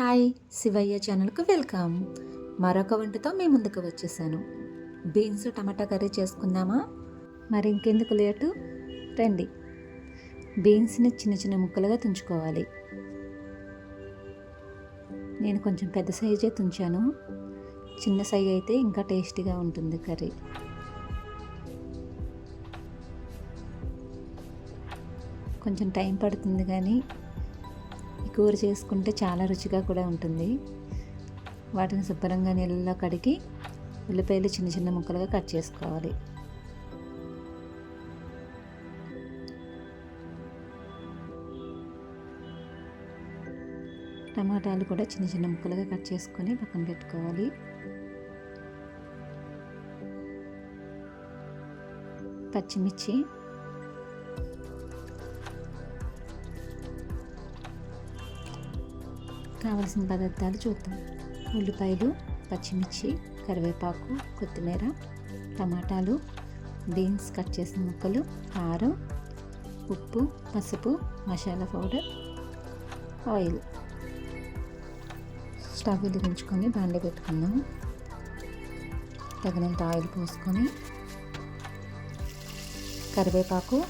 Hi Shivayya ఛానల్కు welcome. మరొక వంటతో మీ ముందుకు వచ్చేసాను. బీన్స్ టమాటా కర్రీ చేసుకుందామా? మరి ఇంకెందుకు లేటు? రండి. బీన్స్ని చిన్న చిన్న ముక్కలుగా తుంచుకోవాలి. నేను కొంచెం పెద్ద సైజే తుంచాను. చిన్న సైజ్ అయితే ఇంకా టేస్టీగా ఉంటుంది కర్రీ. కొంచెం టైం పడుతుంది కానీ కూర చేసుకుంటే చాలా రుచిగా కూడా ఉంటుంది. వాటిని శుభ్రంగా నీళ్ళలో కడిగి ఉల్లిపాయలు చిన్న చిన్న ముక్కలుగా కట్ చేసుకోవాలి. టమాటాలు కూడా చిన్న చిన్న ముక్కలుగా కట్ చేసుకొని పక్కన పెట్టుకోవాలి. పచ్చిమిర్చి కావలసిన పదార్థాలు చూద్దాం. ఉల్లిపాయలు పచ్చిమిర్చి కరివేపాకు కొత్తిమీర టమాటాలు బీన్స్ కట్ చేసిన ముక్కలు కారం ఉప్పు పసుపు మసాలా పౌడర్ ఆయిల్. స్టవ్ వెలిగించుకొని బాండి పెట్టుకుందాం. తగినంత ఆయిల్ పోసుకొని కరివేపాకు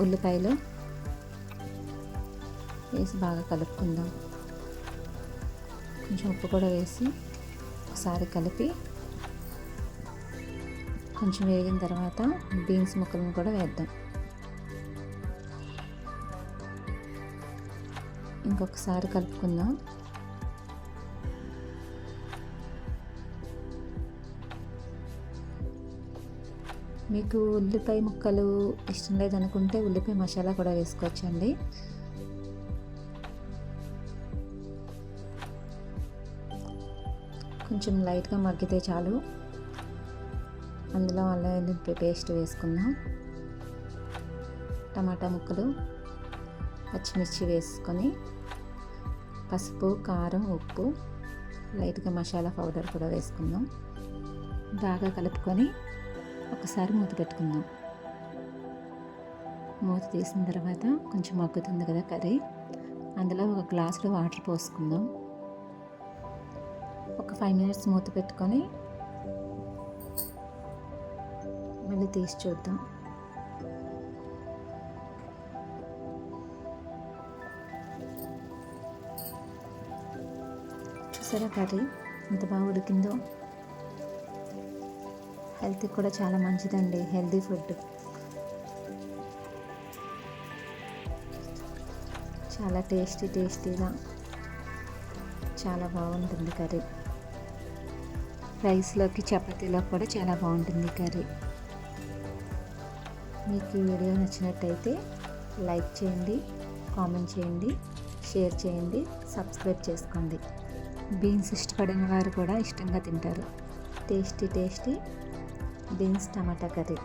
ఉల్లిపాయలు వేసి బాగా కలుపుకుందాం. కొంచెం ఉప్పు కూడా వేసి ఒకసారి కలిపి కొంచెం వేగిన తర్వాత బీన్స్ ముక్కలను కూడా వేద్దాం. ఇంకొకసారి కలుపుకుందాం. మీకు ఉల్లిపాయ ముక్కలు ఇష్టం లేదనుకుంటే ఉల్లిపాయ మసాలా కూడా వేసుకోవచ్చండి. కొంచెం లైట్గా మగ్గితే చాలు. అందులో అల్లం వెల్లుల్లి పేస్ట్ వేసుకుందాం. టమాటా ముక్కలు పచ్చిమిర్చి వేసుకొని పసుపు కారం ఉప్పు లైట్గా మసాలా పౌడర్ కూడా వేసుకుందాం. బాగా కలుపుకొని ఒకసారి మూత పెట్టుకుందాం. మూత తీసిన తర్వాత కొంచెం మగ్గుతుంది కదా కర్రీ. అందులో ఒక గ్లాసులో వాటర్ పోసుకుందాం. ఒక ఫైవ్ మినిట్స్ మూత పెట్టుకొని మళ్ళీ తీసి చూద్దాం. చూసారా కర్రీ? ఎంత బాగా ఉడికిందో. హెల్త్ కూడా చాలా మంచిదండి హెల్తీ ఫుడ్ చాలా టేస్టీ టేస్టీగా చాలా బాగుంటుంది కర్రీ. రైస్లోకి చపాతీలో కూడా చాలా బాగుంటుంది కర్రీ. మీకు ఈ వీడియో నచ్చినట్టయితే లైక్ చేయండి కామెంట్ చేయండి షేర్ చేయండి సబ్స్క్రైబ్ చేసుకోండి. బీన్స్ ఇష్టపడిన వారు కూడా ఇష్టంగా తింటారు. టేస్టీ టేస్టీ బీన్స్ టమాటా కర్రీ.